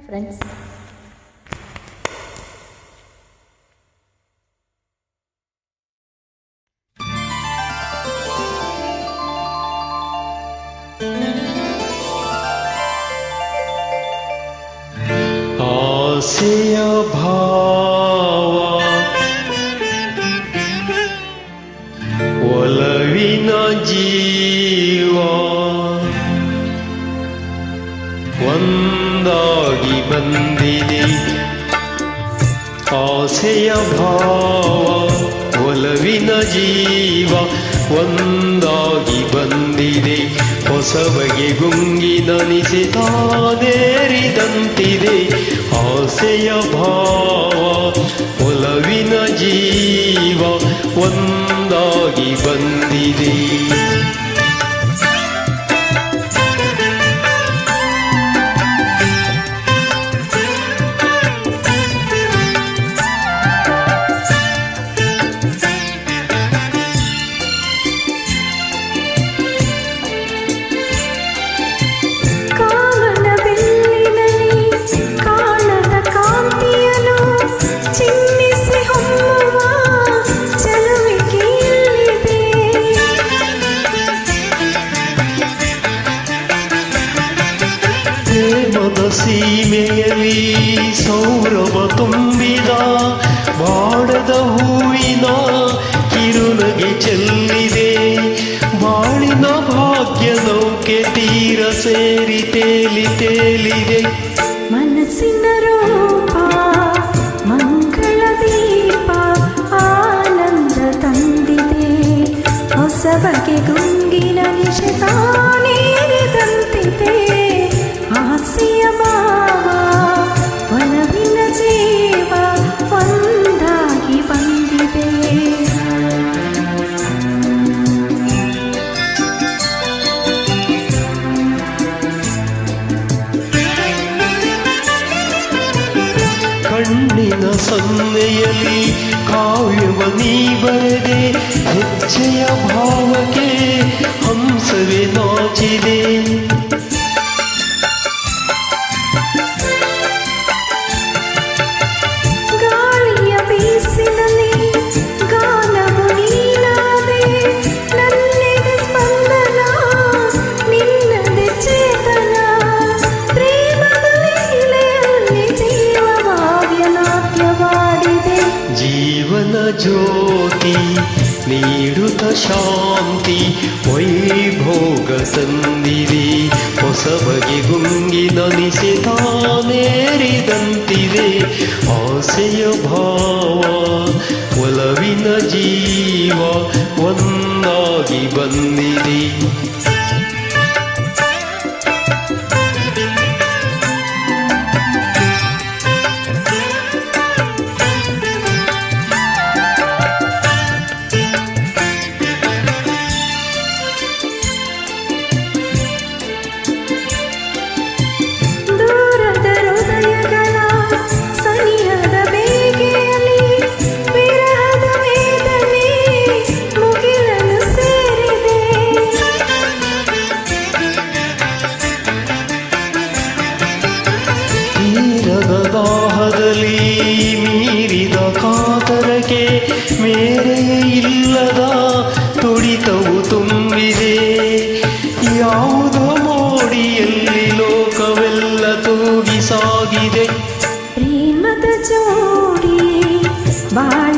Hi friends ಆಸೆಯ ಭಾವ ಒಂದಾಗಿ ಬಂದಿದೆ. ಆಸೆಯ ಭಾವ, ಒಲವಿನ ಜೀವ ಒಂದಾಗಿ ಬಂದಿದೆ. ಹೊಸ ಬಗೆ ಗುಂಗಿನನಿಸಿ ಆಸೆಯ ಭಾವ, ಒಲವಿನ ಜೀವ ಪ್ರೇಮದ ಸೀಮೆಯಲ್ಲಿ ಸೌರಭ ತುಂಬಿದ ಬಾಡದ ಹೂವಿನ ಕಿರುನಗೆ ಚೆಲ್ಲಿದೆ. ಬಾಳಿನ ಭಾಗ್ಯ ನೌಕೆ ತೀರ ಸೇರಿ ತೇಲಿ ತೇಲಿದೆ. ಮನಸ್ಸಿನ ಕಣ್ಣಿನ ಸೊನ್ನೆಯಲ್ಲಿ ಕಾವ್ಯವ ನೀ ಬರೆದೆ ಹೆಜ್ಜೆಯ ಭಾವಕ್ಕೆ ಹಂಸವೇ ನಾಚಿದೆ. ಜ್ಯೋತಿ, ನೀಡುತ್ತ ಶಾಂತಿ, ವೈಭೋಗ ಸಂದಿರಿ ಹೊಸ ಬಗೆ ಗುಂಗಿನನಿಸಿ ತಾನೇರಿದಂತಿದೆ. ಆಸೆಯ ಭಾವ, ಒಲವಿನ ಜೀವ, ಒಂದಾಗಿ ಬಂದಿದೆ. ದಾಹದಲ್ಲಿ ಮೀರಿದ ಕಾತರಕ್ಕೆ ಮೇರೆ ಇಲ್ಲದ ತುಡಿತವು ತುಂಬಿದೆ. ಯಾವುದೋ ಮೋಡಿಯಲ್ಲಿ ಲೋಕವೆಲ್ಲ ತೂಗಿ ಸಾಗಿದೆ ಪ್ರೇಮದ ಜೋಡಿ ಬಾಳ